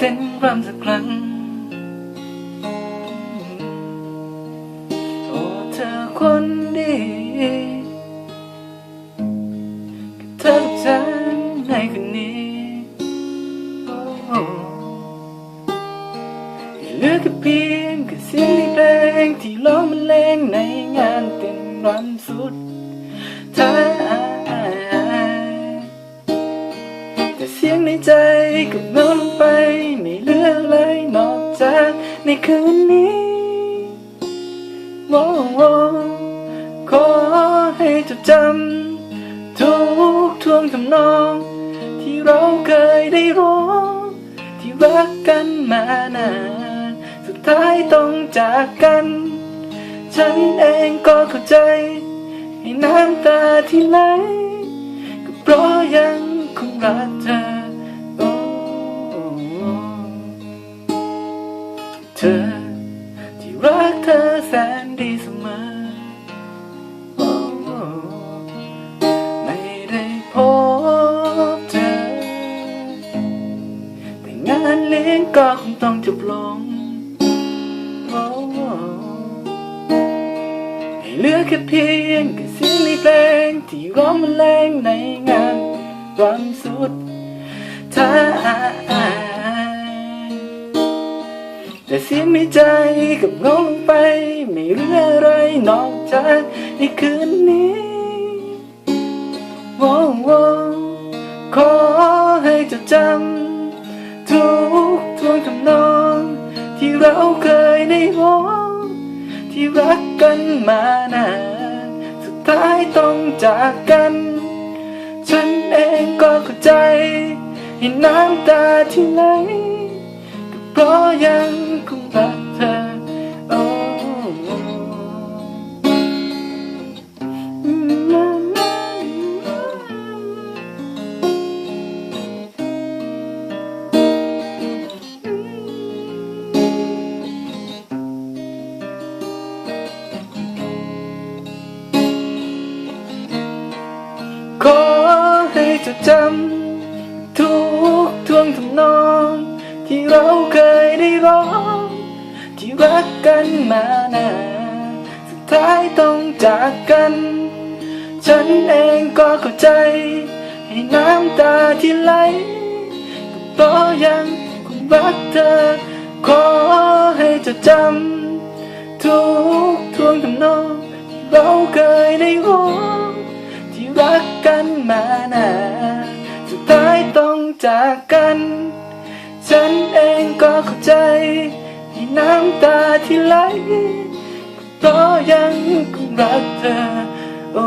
เต้นรำสักครั้ง โอ้เธอคนดีกับเธอกับฉันในคืนนี้โอ้อย่เหลือแค่เพียงแค่เสียงในเพลงที่ร้องบรรเลงในงานเต้นรำสุดท้ายแต่เสียงในใจก็เงา นอกจากในคืนนี้โอ้โอขอให้จดจำทุกท่วงทำนอง ที่เราเคยได้ร้องที่รักกันมานาน สุดท้ายต้องจากกัน ฉันเองก็เข้าใจ ให้น้ำตาที่ไหลก็เพราะยังคงรักเธอ ธอแสนดีเสมอโอ้ไม่ได้พบเธอ แต่งานเลี้ยงก็คงต้องจบลงโอ้ให้เหลือแค่เพียงแค่เสียงในเพลงที่ร้องบรรเลงในงานวันสุดท้าย เสียงในใจกับงลงไป ไม่เหลืออะไรนอกจากในคืนนี้โอ้โอ้ขอให้จดจำทุกทวงทำนอง ที่เราเคยได้ร้องที่รักกันมานานสุดท้ายต้องจากกัน ฉันเองก็เข้าใจ ให้น้ำตาที่ไหลก็เพราะยัง จำทุกท่วงทำนอง ที่เราเคยได้ร้อง ที่รักกันมานานสุดท้ายต้องจากกัน ฉันเองก็เข้าใจ ให้น้ำตาที่ไหลก็เพราะยังคงรักเธอ ขอให้จดจำทุกท่วงทำนอง ที่เราเคยได้ร้องที่รักกันมานานา จากกัน ฉันเองก็เข้าใจที่น้ำตาที่ไหลก็ยังคงรักเธอโอ้